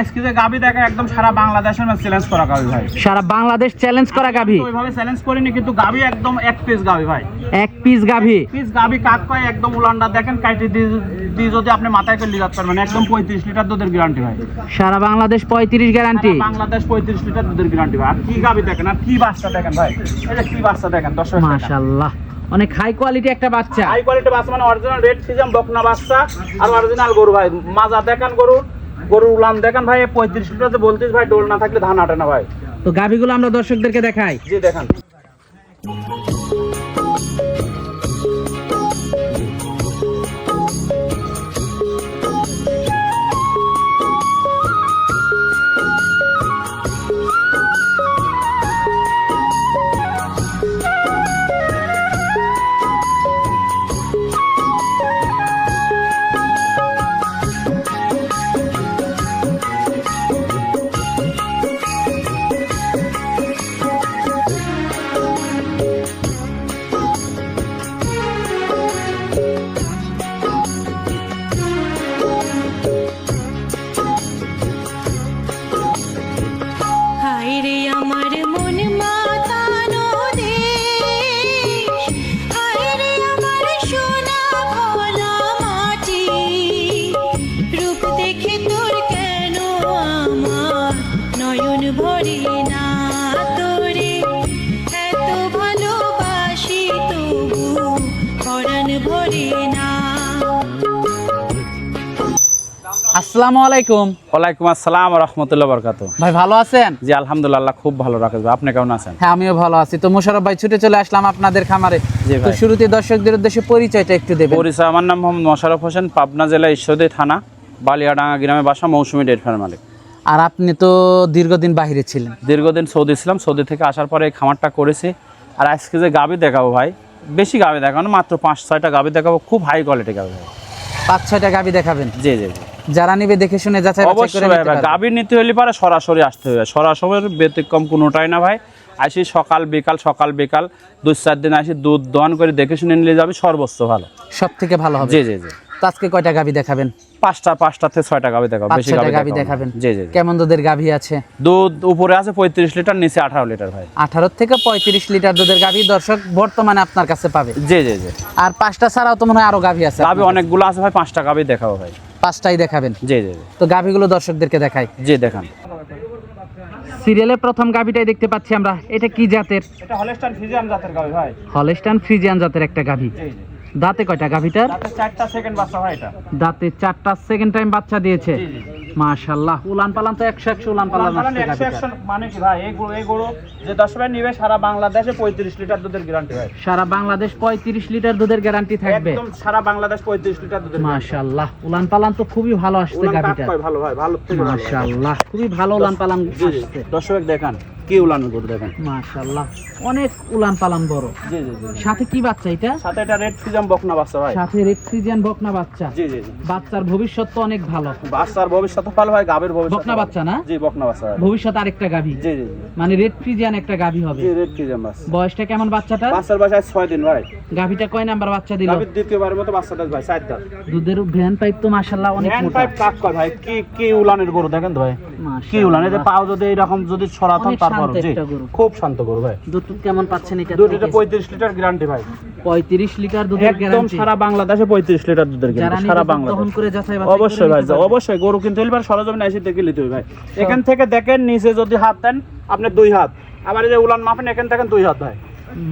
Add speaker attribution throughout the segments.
Speaker 1: আজকে যে গাবি দেখা একদম সারা বাংলাদেশের মধ্যে চ্যালেঞ্জ করা গাবি ভাই।
Speaker 2: সারা বাংলাদেশ চ্যালেঞ্জ করা গাভী?
Speaker 1: ওইভাবে চ্যালেঞ্জ করিনি কিন্তু গাবি একদম এক পিস গাবি ভাই।
Speaker 2: এক পিস গাভী?
Speaker 1: পিস গাবি কাক পায় একদম উলান্ডা দেখেন কাইটে দিয়ে যদি আপনি মাথায় করে লিজাত পারবেন একদম পঁয়ত্রিশ লিটার দুধের গ্যারান্টি ভাই।
Speaker 2: সারা বাংলাদেশ পঁয়ত্রিশ গ্যারান্টি
Speaker 1: বাংলাদেশ পঁয়ত্রিশ লিটার দুধের গ্যারান্টি ভাই। আর কি গাবি দেখেন আর কি বাচ্চা দেখেন ভাই। এই যে কি বাচ্চা দেখেন দশ
Speaker 2: মাশাল্লাহ অনেক হাই কোয়ালিটি একটা বাচ্চা।
Speaker 1: হাই কোয়ালিটি বাচ্চা মানে অরিজিনাল রেড সিজাম বকনা বাচ্চা আর অরিজিনাল গরু ভাই। মাজা দেখেন গরু। গরুর উলান দেখেন ভাই পঁয়ত্রিশ লিটার তো বলতিস ভাই ডোল না থাকলে ধান আটে না ভাই।
Speaker 2: তো গাভীগুলো আমরা দর্শকদেরকে দেখাই।
Speaker 1: জি দেখেন।
Speaker 2: আসসালামু আলাইকুম।
Speaker 1: ওয়ালাইকুম আসসালাম রহমতুল্লাহ বরকাত
Speaker 2: ভাই ভালো আছেন?
Speaker 1: জি আলহামদুলিল্লাহ খুব ভালো রাখবে আপনি কেমন আছেন?
Speaker 2: হ্যাঁ আমিও ভালো আছি। তো মোশারফ ভাই ছুটে চলে আসলাম আপনাদের খামারে। তো শুরুতে দর্শকদের উদ্দেশ্যে পরিচয়টা একটু দেবেন।
Speaker 1: পরিচয় আমার নাম মোহাম্মদ মোশারফ হোসেন পাবনা জেলা ঈশ্বরদী থানা বালিয়াডাঙ্গা গ্রামে বাসা মৌসুমী ডেট ফার্ম মালিক।
Speaker 2: আর আপনি তো দীর্ঘদিন বাইরে ছিলেন।
Speaker 1: দীর্ঘদিন সৌদি ছিলাম সৌদি থেকে আসার পরে এই খামারটা করেছি। আর আজকে যে গাবি দেখাবো ভাই বেশি গাবি দেখানো মাত্র পাঁচ ছয়টা গাবি দেখাবো খুব হাই কোয়ালিটি গাবি
Speaker 2: পাঁচ ছয়টা গাভী দেখাবেন?
Speaker 1: জি জি জি।
Speaker 2: যারা নিবে দেখে শুনে যাচাই বাছাই করে
Speaker 1: অবশ্যই ভাই। গাভীর নিতে হলে পারে সরাসরি আসতে হবে সরাসরি ব্যতিক্রম কোনোটাই না ভাই। আসি সকাল বিকাল সকাল বিকাল। দুই চার দিন আসি দুধ দহন করে দেখে শুনে নিলে যাবে সর্বোচ্চ ভালো।
Speaker 2: সব থেকে ভালো হবে।
Speaker 1: জি জি জি।
Speaker 2: তো আজকে কয়টা গাভী দেখাবেন?
Speaker 1: পাঁচটা পাঁচটা থেকে ছয়টা গাভি দেখাবো বেশি গাভি
Speaker 2: গাভী দেখাবেন।
Speaker 1: জি জি।
Speaker 2: কেমন দুধের গাভী আছে?
Speaker 1: দুধ উপরে আছে পঁয়ত্রিশ লিটার নিচে আঠারো লিটার ভাই।
Speaker 2: আঠারো থেকে পঁয়ত্রিশ লিটার দুধের গাভী দর্শক বর্তমানে আপনার কাছে পাবে।
Speaker 1: জি জি জি।
Speaker 2: আর পাঁচটা ছাড়াও তো মনে হয় আরও গাভী আছে
Speaker 1: গাভি অনেকগুলো আছে ভাই পাঁচটা গাভি দেখাবো ভাই।
Speaker 2: পাঁচটাই দেখাবেন।
Speaker 1: জি জি
Speaker 2: তো গাভীগুলো দর্শকদেরকে দেখাই।
Speaker 1: জি দেখান।
Speaker 2: সিরিয়ালে প্রথম গাভীটাই দেখতে পাচ্ছি আমরা। এটা কি জাতের?
Speaker 1: এটা হলস্টাইন ফ্রিজিয়ান জাতের গাভি ভাই।
Speaker 2: হলেস্টান ফ্রিজিয়ান জাতের একটা গাভী।
Speaker 1: জি জি।
Speaker 2: দাঁতে কয়টা গাভীটার দাঁতে চারটা সেকেন্ড টাইম বাচ্চা দিয়েছে। মাশাল্লাহ উলান পালান তো একশো একশো উলান পালান
Speaker 1: মানে কি ভাই এই গরু এই গরু যে দশ ভাই নিবে সারা বাংলাদেশে পঁয়ত্রিশ লিটার দুধের গ্যারান্টি ভাই।
Speaker 2: সারা বাংলাদেশ পঁয়ত্রিশ লিটার দুধের গ্যারান্টি থাকবে।
Speaker 1: একদম সারা বাংলাদেশ পঁয়ত্রিশ লিটার দুধের
Speaker 2: মাশাল্লাহ উলান পালান তো খুবই ভালো আসছে গাভীটা
Speaker 1: ভালো ভাই ভালো
Speaker 2: মাশাল্লাহ খুবই ভালো উলান পালান আসছে।
Speaker 1: দর্শক দেখান। কি উলান গরু দেখেন?
Speaker 2: মাশাল্লাহ অনেক উলান পালান বড়।
Speaker 1: জি জি জি
Speaker 2: সাথে কি বাচ্চা এটা?
Speaker 1: সাথে এটা রেড ফিজাম বকনা বাচ্চা ভাই।
Speaker 2: সাথে রেড ফ্রিজিয়ান বকনা বাচ্চা।
Speaker 1: জি জি
Speaker 2: বাচ্চার ভবিষ্যৎ তো অনেক ভালো।
Speaker 1: বাচ্চার ভবিষ্যৎ ভালো হয় গাবের ভবিষ্যৎ
Speaker 2: বকনা বাচ্চা না?
Speaker 1: জি বকনা বাচ্চা।
Speaker 2: ভবিষ্যৎ আরেকটা গাভী।
Speaker 1: জি জি
Speaker 2: মানে রেড ফ্রিজিয়ান একটা গাভী হবে।
Speaker 1: জি রেড বাচ্চা।
Speaker 2: বয়সটা কেমন বাচ্চাটা
Speaker 1: বাচ্চার বাসায় ছয় দিন ভাই।
Speaker 2: গাভীটা কয় নাম্বার বাচ্চা দিল?
Speaker 1: গাবির মতো বাচ্চাটা ভাই দাঁত
Speaker 2: দুধের ভ্যান পাইপ তো মাশাল্লাহ অনেক মোটা।
Speaker 1: পাইপ কাক কয় ভাই? কি কি উলানের গরু দেখেন তো ভাই? কি উলান? এই পাও যদি এরকম যদি ছড়াতাম
Speaker 2: অনেক
Speaker 1: খুব শান্ত গরু ভাই।
Speaker 2: দুধ কেমন পাচ্ছেন এটা
Speaker 1: দুধ এটা পঁয়ত্রিশ লিটার গ্যারান্টি ভাই।
Speaker 2: পঁয়ত্রিশ লিটার দুধের
Speaker 1: একদম সারা বাংলাদেশে পঁয়ত্রিশ লিটার দুধের
Speaker 2: যারা
Speaker 1: গ্যারান্টি সারা বাংলাদেশ
Speaker 2: তখন করে যাচাই বাছাই
Speaker 1: অবশ্যই ভাই অবশ্যই গরু কিনতে হলে সরজমিনে এসে দেখে নিতে হবে ভাই। এখান থেকে দেখেন নিচে যদি হাত দেন আপনি দুই হাত। আবার এই যে উলান মাপেন এখান থেকে দুই হাত ভাই।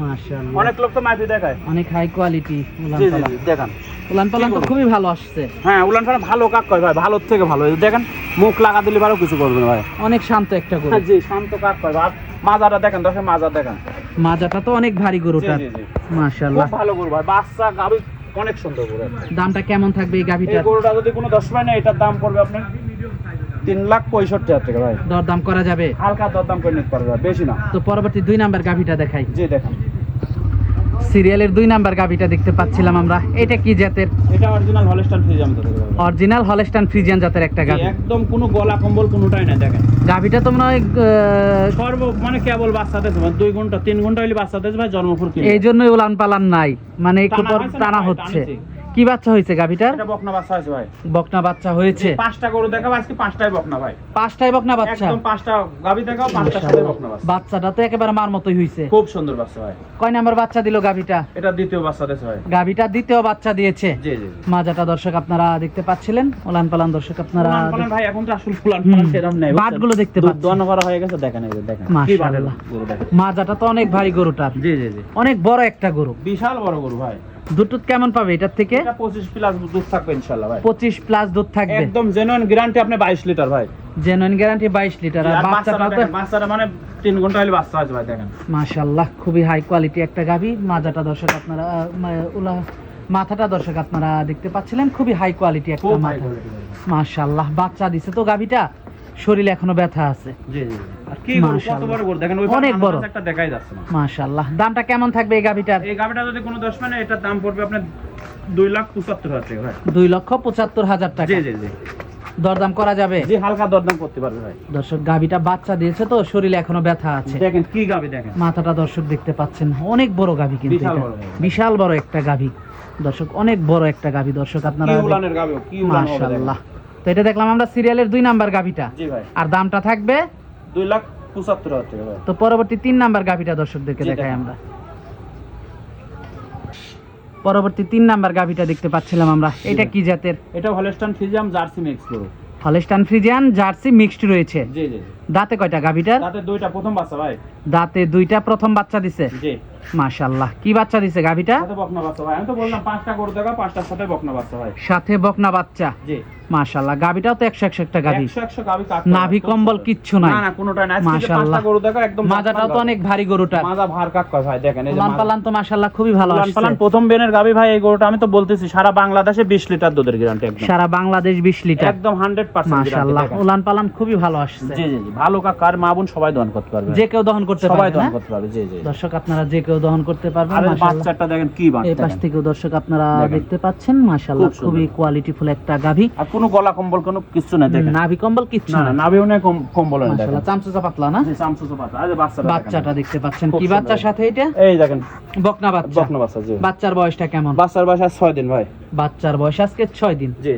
Speaker 2: মাশাআল্লাহ।
Speaker 1: অনেক লোক তো মাপি দেখায়।
Speaker 2: অনেক হাই কোয়ালিটি উলান পালান
Speaker 1: দেখান।
Speaker 2: উলান পালান তো খুবই ভালো আসছে।
Speaker 1: হ্যাঁ উলান ফালান ভালো কাক কয় ভাই? ভালোর থেকে ভালো। দেখেন মুখ লাগা দিলে ভালো কিছু করবে না ভাই।
Speaker 2: অনেক শান্ত একটা গরু।
Speaker 1: জি শান্ত কাক কয় ভাই। মাজাটা দেখেন দশে মাজা দেখেন।
Speaker 2: মাজাটা তো অনেক ভারী। মাশাআল্লাহ।
Speaker 1: ভালো গরু ভাই। বাচ্চা গাবি অনেক সুন্দর গরু।
Speaker 2: দামটা কেমন থাকবে এই
Speaker 1: এই গরুটা যদি কোনো দশ পায় না এটার দাম পড়বে আপনার তিন লাখ পঁয়ষট্টি হাজার টাকা ভাই।
Speaker 2: দরদাম করা যাবে?
Speaker 1: হালকা দরদাম করে নিতে পারবে ভাই, বেশি না।
Speaker 2: তো পরবর্তী দুই নাম্বার গাভীটা দেখাই।
Speaker 1: জি দেখেন।
Speaker 2: সিরিয়ালের দুই নাম্বার গাভীটা দেখতে পাচ্ছিলাম আমরা। এটা কি জাতের?
Speaker 1: এটা অরিজিনাল হলস্টাইন ফ্রিজ আমাদের
Speaker 2: অরিজিনাল হলস্টান ফ্রিজিয়ান জাতের একটা গাভী।
Speaker 1: একদম কোনো গলা কম্বল কোনোটাই না দেখেন।
Speaker 2: গাভীটা তো মনে হয়
Speaker 1: সর্ব মানে কেবল বাচ্চাতে দুই ঘণ্টা তিন ঘণ্টা হলে বাচ্চাতে ভাই জন্মপুর
Speaker 2: এই জন্যই উলান পালান নাই। মানে একটু
Speaker 1: টানা
Speaker 2: পর টানা হচ্ছে। কি বাচ্চা হয়েছে গাভিটার?
Speaker 1: এটা বকনা বাচ্চা আছে ভাই।
Speaker 2: বকনা বাচ্চা হয়েছে।
Speaker 1: পাঁচটা গরু দেখাবো আজকে পাঁচটাই বকনা ভাই।
Speaker 2: পাঁচটাই বকনা বাচ্চা?
Speaker 1: একদম পাঁচটা গাভি দেখাও পাঁচটার সাথে বকনা বাচ্চা।
Speaker 2: বাচ্চাটা তো একেবারে মার মতোই হয়েছে
Speaker 1: খুব সুন্দর বাচ্চা ভাই।
Speaker 2: কয় নাম্বার বাচ্চা দিল গাভিটা?
Speaker 1: এটা দ্বিতীয় বাচ্চা দেশ ভাই।
Speaker 2: গাভিটা দ্বিতীয় বাচ্চা দিয়েছে।
Speaker 1: জি জি।
Speaker 2: মাজাটা দর্শক আপনারা দেখতে পাচ্ছিলেন ওলান পালান দর্শক আপনারা
Speaker 1: ফুলান ফালান ভাই এখন তো আসলে ফুলান ফালান সেরকম নেই
Speaker 2: বাটগুলো দেখতে পাচ্ছি।
Speaker 1: দোয়ানো করা হয়ে গেছে দেখেন এই দেখেন। কি
Speaker 2: মাশাআল্লাহ। মাজাটা তো অনেক ভারী গরুটার।
Speaker 1: জি জি জি।
Speaker 2: অনেক বড় একটা গরু।
Speaker 1: বিশাল বড় গরু ভাই।
Speaker 2: দুধ কেমন পাবে এটার থেকে?
Speaker 1: এটা পঁচিশ প্লাস দুধ থাকবে ভাই।
Speaker 2: পঁচিশ প্লাস দুধ থাকবে।
Speaker 1: একদম জেনুইন গ্যারান্টি আপনি বাইশ লিটার ভাই।
Speaker 2: জেনুইন গ্যারান্টি বাইশ লিটার আর
Speaker 1: আর বাচ্চাটা
Speaker 2: তো
Speaker 1: বাচ্চাটা মানে ঘণ্টা হলে বাচ্চা ভাই দেখেন।
Speaker 2: মাশাল্লাহ খুবই হাই কোয়ালিটি একটা গাভী। মাজাটা দর্শক আপনারা উলা মাথাটা দর্শক আপনারা দেখতে পাচ্ছিলেন। খুবই হাই কোয়ালিটি একটা মাথা। মাশাল্লাহ বাচ্চা দিছে তো গাভীটা। শরীরে এখনও ব্যথা আছে। মাশাআল্লাহ। অনেক বড়।
Speaker 1: দেখাই যাচ্ছে
Speaker 2: দামটা কেমন থাকবে এই গাভীটার?
Speaker 1: এই গাবিটা যদি কোনো দশ মানে এটার দাম পড়বে আপনার দুই লাখ পঁচাত্তর হাজার টাকা
Speaker 2: দুই লক্ষ পঁচাত্তর হাজার টাকা।
Speaker 1: জি জি জি।
Speaker 2: দরদাম করা যাবে?
Speaker 1: জি হালকা দরদাম করতে পারবে ভাই।
Speaker 2: দর্শক গাভীটা বাচ্চা দিয়েছে তো শরীরে এখনও ব্যথা আছে।
Speaker 1: দেখেন কি গাবি দেখেন।
Speaker 2: মাথাটা দর্শক দেখতে পাচ্ছেন অনেক বড় গাভী কিন্তু
Speaker 1: বিশাল বড়
Speaker 2: একটা গাভী। দর্শক অনেক বড় একটা গাভী দর্শক আপনারা
Speaker 1: কি উলানের গাবি কি উলান।
Speaker 2: মাশাল্লাহ তো এটা দেখলাম আমরা সিরিয়ালের দুই নাম্বার গাভীটা।
Speaker 1: জি ভাই।
Speaker 2: আর দামটা থাকবে?
Speaker 1: দুই লাখ পঁচাত্তর হাজার টাকা ভাই।
Speaker 2: তো পরবর্তী তিন নাম্বার গাভীটা দর্শকদেরকে দেখাই আমরা। পরবর্তী তিন নাম্বার গাভীটা দেখতে পাচ্ছিলাম আমরা। এটা কি জাতের?
Speaker 1: এটা Holstein Friesian Jersey mix
Speaker 2: Holstein Friesian Jersey mixed রয়েছে।
Speaker 1: জি জি।
Speaker 2: দাঁতে কয়টা গাভীটার?
Speaker 1: তাতে দুইটা প্রথম বাচ্চা ভাই।
Speaker 2: দাঁতে দুইটা প্রথম বাচ্চা দিছে।
Speaker 1: জি।
Speaker 2: মাশাল্লাহ কি বাচ্চা দিছে গাভীটা?
Speaker 1: বকনা বাচ্চা ভাই। আমি তো বললাম পাঁচটা গরু দেখা পাঁচটার সাথে বকনা বাচ্চা ভাই।
Speaker 2: সাথে বকনা বাচ্চা?
Speaker 1: জি।
Speaker 2: মাশাল্লাহ গাভীটাও তো একশো একশো একটা গাভী।
Speaker 1: একশো একশো গাবি কাট
Speaker 2: নাভি কম্বল কিচ্ছু নাই।
Speaker 1: না না কোনোটাই না আজকে যে
Speaker 2: মাশাআল্লাহ।
Speaker 1: পাঁচটা গরু দেখা একদম
Speaker 2: মাজাটাও তো অনেক ভারী গরুটার।
Speaker 1: মাজা ভার কাক কয় ভাই দেখেন এই যে
Speaker 2: পালান তো মাশাল্লাহ খুবই ভালো
Speaker 1: উলান
Speaker 2: আসছে।
Speaker 1: পালান প্রথম বেনের গাবি ভাই এই গরুটা আমি তো বলতেছি সারা বাংলাদেশে বিশ লিটার দুধের গ্যারান্টি একদম।
Speaker 2: সারা বাংলাদেশ বিশ লিটার।
Speaker 1: একদম হান্ড্রেড পার্সেন্ট
Speaker 2: মাশাল্লাহ উলান পালান খুবই ভালো আসছে।
Speaker 1: জি জি ভালো কাক আর মা বোন সবাই দহন করতে পারবে।
Speaker 2: যে কেউ দহন করতে
Speaker 1: সবাই
Speaker 2: পারবে
Speaker 1: দহন করতে পারবে জি জি।
Speaker 2: দর্শক আপনারা যে কেউ দহন করতে পারবেন মাশাআল্লাহ।
Speaker 1: বাচ্চাটা দেখেন কি বাচ্চা
Speaker 2: এই পাশ। থেকেও দর্শক আপনারা দেখতে পাচ্ছেন মাশাআল্লাহ। খুবই কোয়ালিটিফুল একটা গাভী।
Speaker 1: আর কোনো গলা কম্বল কোনো কিছু না দেখেন।
Speaker 2: নাভি কম্বল কিছু
Speaker 1: না
Speaker 2: না।
Speaker 1: না নাভিও কম্বল না
Speaker 2: মাশাআল্লাহ চামচুচা পাতলা না?
Speaker 1: জি, পাতলা। আর আরে বাচ্চাটা
Speaker 2: বাচ্চাটা দেখতে পাচ্ছেন। কি। বাচ্চার সাথে এটা?
Speaker 1: এই দেখেন।
Speaker 2: বকনা বাচ্চা।
Speaker 1: বকনা বাচ্চা জি।
Speaker 2: বাচ্চার বয়সটা কেমন?
Speaker 1: বাচ্চার বয়স 6 দিন ভাই।
Speaker 2: বাচ্চার বয়স আজকে ছয় দিন।
Speaker 1: জি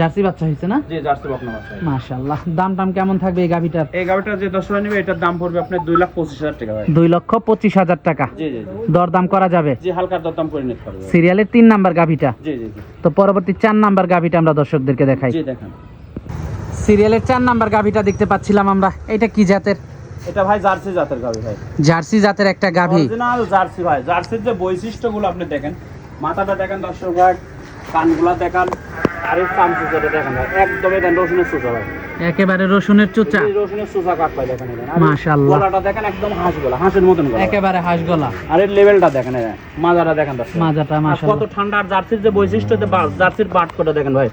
Speaker 2: জার্সি বাচ্চা হয়েছে না? মাশাআল্লাহ। দাম টাম কেমন থাকবে এই গাভীটার?
Speaker 1: এই গাড়িটা যে দশ নিবে এটার দাম পড়বে আপনার দুই লাখ পঁচিশ হাজার টাকা
Speaker 2: দুই লক্ষ পঁচিশ হাজার টাকা। দরদাম করা যাবে?
Speaker 1: হালকা দরদাম করে নিতে পারবে।
Speaker 2: সিরিয়ালের তিন নাম্বার গাভীটা। তো পরবর্তী চার নাম্বার গাভীটা আমরা দর্শকদেরকে দেখাই। সিরিয়ালের চার নাম্বার গাভীটা দেখতে পাচ্ছিলাম আমরা। এটা কি জাতের?
Speaker 1: এটা ভাই জার্সি জাতের গাড়ি ভাই।
Speaker 2: জার্সি জাতের একটা গাভী।
Speaker 1: অরিজিনাল জার্সি ভাই। জার্সির যে বৈশিষ্ট্যগুলো আপনি দেখেন মাথাটা দেখেন দর্শক ভাই কানগুলা দেখান আর এই চামচুচাটা দেখেন ভাই একদম এটা রসুনের সুচা ভাই।
Speaker 2: একেবারে রসুনের চুচা।
Speaker 1: রসুনের সুচা কাট ভাই দেখেন এখানে।
Speaker 2: মাশাআল্লাহ।
Speaker 1: গলাটা দেখেন একদম হাঁস গলা হাঁসের মতন গলা।
Speaker 2: একেবারে হাঁস গলা
Speaker 1: আর এর লেভেলটা দেখেন এই মাজাটা দেখেন দর্শক।
Speaker 2: মাজাটা
Speaker 1: আর কত ঠান্ডা আর জার্সির যে বৈশিষ্ট্য যে জার্সির বাট করে দেখেন ভাই।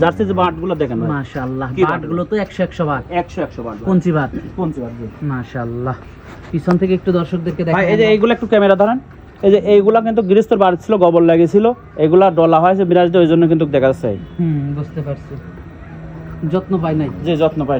Speaker 1: জার্সির যে বাটগুলো দেখেন ভাই।
Speaker 2: মাশাআল্লাহ
Speaker 1: কি
Speaker 2: বাট? গুলো তো একশো একশো বাট।
Speaker 1: একশো একশো বাট ভাই।
Speaker 2: পঞ্চি বাট।
Speaker 1: পঞ্চি বাট
Speaker 2: মাশাআল্লাহ। পিছন থেকে একটু দর্শকদেরকে
Speaker 1: ভাই এই যে এইগুলো একটু ক্যামেরা ধরেন। এই যে এইগুলা কিন্তু গৃহস্থর বাড়ি ছিল, গোবর লাগিয়েছিল, এগুলা ডলা হয়েছে বিরাজিত ওই জন্য কিন্তু দেখা যাচ্ছে।
Speaker 2: বুঝতে পারছি। যত্ন পাই নাই।
Speaker 1: যে যত্ন ভাই।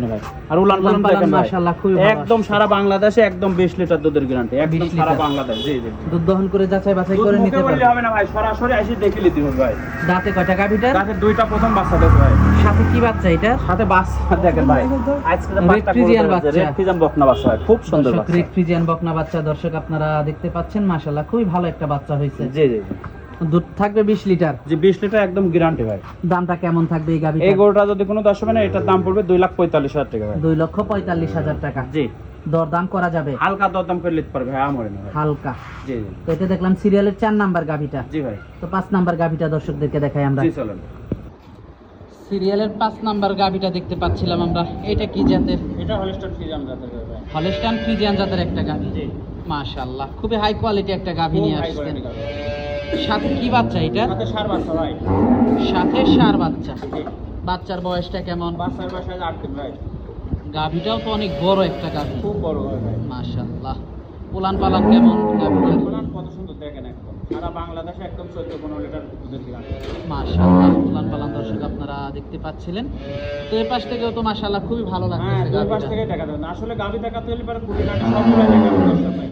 Speaker 1: আর উলান পালান দেখেন
Speaker 2: মাশাআল্লাহ খুবই
Speaker 1: একদম সারা বাংলাদেশে একদম 20 লিটার দুধের গ্যারান্টি একদম সারা বাংলাদেশ জি জি।
Speaker 2: দুধ দহন করে যাচাই বাছাই করে নিতে পারবে।
Speaker 1: হবে না ভাই সরাসরি এসে দেখে নিতে হবে ভাই।
Speaker 2: দাঁতে কয়টা
Speaker 1: গাছে দুইটা প্রথম বাচ্চা দেবে ভাই।
Speaker 2: সাথে কি বাচ্চা এটা?
Speaker 1: সাথে বাচ্চা দেখেন ভাই। আজকে বাচ্চা
Speaker 2: বাচ্চা।
Speaker 1: বকনা বাচ্চা খুব সুন্দর
Speaker 2: দর্শক
Speaker 1: বাচ্চা।
Speaker 2: রেড ফ্রিজিয়ান বকনা বাচ্চা দর্শক আপনারা দেখতে পাচ্ছেন মাশাআল্লাহ খুবই ভালো একটা বাচ্চা হয়েছে।
Speaker 1: জি জি।
Speaker 2: দুধ থাকবে বিশ লিটার।
Speaker 1: যে 20 লিটার একদম গ্যারান্টি ভাই।
Speaker 2: দামটা কেমন থাকবে এই গাভীটা
Speaker 1: এই গরুটা যদি কোনো হবে না এটার দাম পড়বে দুই লাখ পঁয়তাল্লিশ হাজার টাকা ভাই।
Speaker 2: দুই লক্ষ পঁয়তাল্লিশ হাজার টাকা।
Speaker 1: জি।
Speaker 2: দর দাম করা যাবে?
Speaker 1: হালকা দরদাম করে নিতে পারবে হ্যাঁ আমরে না
Speaker 2: হালকা।
Speaker 1: জি জি।
Speaker 2: তো এটা দেখলাম সিরিয়ালের চার নাম্বার গাভীটা
Speaker 1: জি ভাই।
Speaker 2: তো পাঁচ নাম্বার গাভীটা দর্শকদেরকে দেখাই আমরা।
Speaker 1: জি চলেন।
Speaker 2: সিরিয়ালের পাঁচ নাম্বার গাভীটা দেখতে পাচ্ছিলাম আমরা। এটা কি জাতের?
Speaker 1: এটা হলস্টার ফ্রিজিয়ান জাতের ভাই।
Speaker 2: হলস্টান ফ্রিজিয়ান জাতের একটা গাভী
Speaker 1: জি।
Speaker 2: মাশাআল্লাহ খুবই হাই কোয়ালিটি একটা গাভী নিয়ে
Speaker 1: গাড়ি।
Speaker 2: সাথে কি বাচ্চা এটা?
Speaker 1: সাথে সার বাচ্চা ভাই।
Speaker 2: সাথে সার বাচ্চা। বাচ্চার বয়সটা কেমন?
Speaker 1: বাচ্চার বাসায় আট দিন ভাই।
Speaker 2: গাভীটাও তো অনেক বড় একটা গাভী।
Speaker 1: খুব বড় হয় ভাই।
Speaker 2: মাশাআল্লাহ। উলান পালান কেমন? গাভীটার?
Speaker 1: বলান কত সুন্দর দেখেন একদম। সারা বাংলাদেশে একদম চোদ্দ পনেরো লিটার দুধের গ্যারান্টি
Speaker 2: মাশাআল্লাহ। উলান পালান দর্শক আপনারা দেখতে পাচ্ছিলেন। তো এই পাশ থেকেও তো মাশাআল্লাহ খুবই ভালো
Speaker 1: হ্যাঁ
Speaker 2: লাগতেছে
Speaker 1: দুই পাশ
Speaker 2: গাভীটা।
Speaker 1: থেকে দেখা যাবে। না আসলে গাভি দেখাতে হলে পরে কুড়ি টাকা সবগুলো দেখা যাবে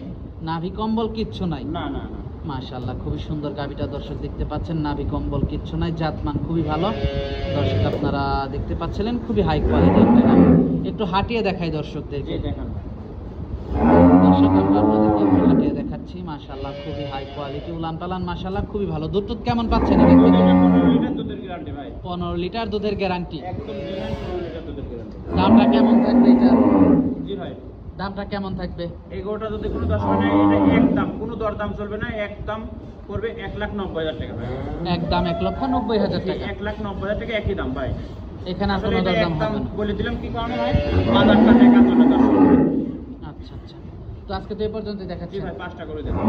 Speaker 2: নাভি কম্বল কিচ্ছু নাই।
Speaker 1: না না না।
Speaker 2: মাশাআল্লাহ খুবই সুন্দর গাবিটা দর্শক দেখতে পাচ্ছেন। নাভি কম্বল কিচ্ছু নাই জাতমান খুবই ভালো। দর্শক আপনারা দেখতে পাচ্ছিলেন খুবই হাই কোয়ালিটি একটা গাবি একটু হাঁটিয়ে দেখাই দর্শকদেরকে। দর্শক আমরা আপনাদেরকে একটু হাঁটিয়ে দেখাচ্ছি। মাশাআল্লাহ খুবই হাই কোয়ালিটি উলান পালান মাশাআল্লাহ খুবই ভালো। দুধ টুধ কেমন পাচ্ছেন পনেরো লিটার দুধের গ্যারান্টি দামটা কেমন থাকবে এটা দামটা কেমন থাকবে?
Speaker 1: এগারোটা যদি কোনো দশ হয় না এটা একদম কোনো দরদাম চলবে না একদম করবে এক লাখ নব্বই হাজার টাকা ভাই।
Speaker 2: একদম এক লক্ষ নব্বই হাজার টাকা।
Speaker 1: এক লাখ নব্বই হাজার টাকা একই দাম ভাই।
Speaker 2: এখানে আর
Speaker 1: আসলে
Speaker 2: কোনো
Speaker 1: দাম
Speaker 2: দরদাম হবে না।
Speaker 1: বলে দিলাম কি কারণে ভাই বাজারটা দশ
Speaker 2: আচ্ছা আচ্ছা। তো আজকে তো এই পর্যন্ত দেখাচ্ছি।
Speaker 1: ভাই পাঁচটা করে দেবো।